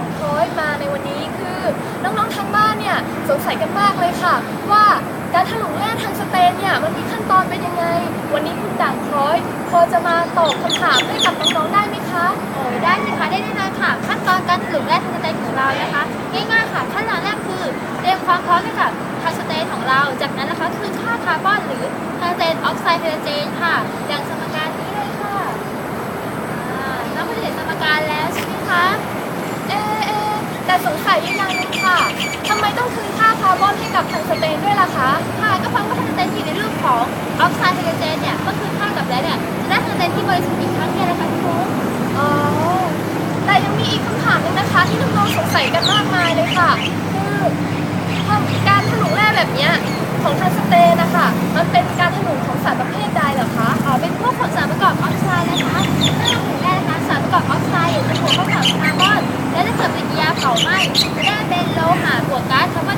ากโค้ดมาในวันนี้คือ น้องๆทางบ้านเนี่ยสงสัยกันมากเลยค่ะ ว่าการถลุงแร่ทางสเตนเนี่ยมันมีขั้นตอนเป็นยังไง วันนี้คุณด่างคล้อยพอจะมาตอบคำถามให้กับน้องๆได้ไหมคะโอ้ยได้สิคะได้แน่นอนค่ะ ขั้นตอนการถลุงแร่ทางสเตนของเรานะคะง่ายๆค่ะขั้นตอนแรกคือเตรียมความพร้อมให้กับทางสเตนของเรา จากนั้นนะคะคือค่าคาร์บอนหรือทางสเตนออกไซด์ไฮเดรเจนค่ะอย่างสม ให้กับทางสเตนด้วยล่ะคะค่ะก็เพราะว่าทางเตนอยู่ในรูปของออกไซด์ไฮโดรเจนเนี่ยก็คือค่ากับแล้วเนี่ยจะได้ทางเตนที่บริสุทธิ์อีกครั้งเนี่ยนะคะพี่ฟุ๊กอ๋อแต่ยังมีอีกคำถามหนึงนะคะ ที่น้องๆสงสัยกันมากมายเลยค่ะคือการถลุงแร่แบบเนี้ยของทางสเตนนะคะมันเป็นการถลุงของสารประเภทใดเหรอคะอ๋อเป็นพวกของสารประกอบออกไซด์นะคะถ้าเราเห็นได้นะคะสารประกอบออกไซด์จะถูกเข้ากับคาร์บอนและถ้าเกิดปฏิกิริยาเผาไหม้จะได้เป็นโลหะบวกก๊าซคาร์บอน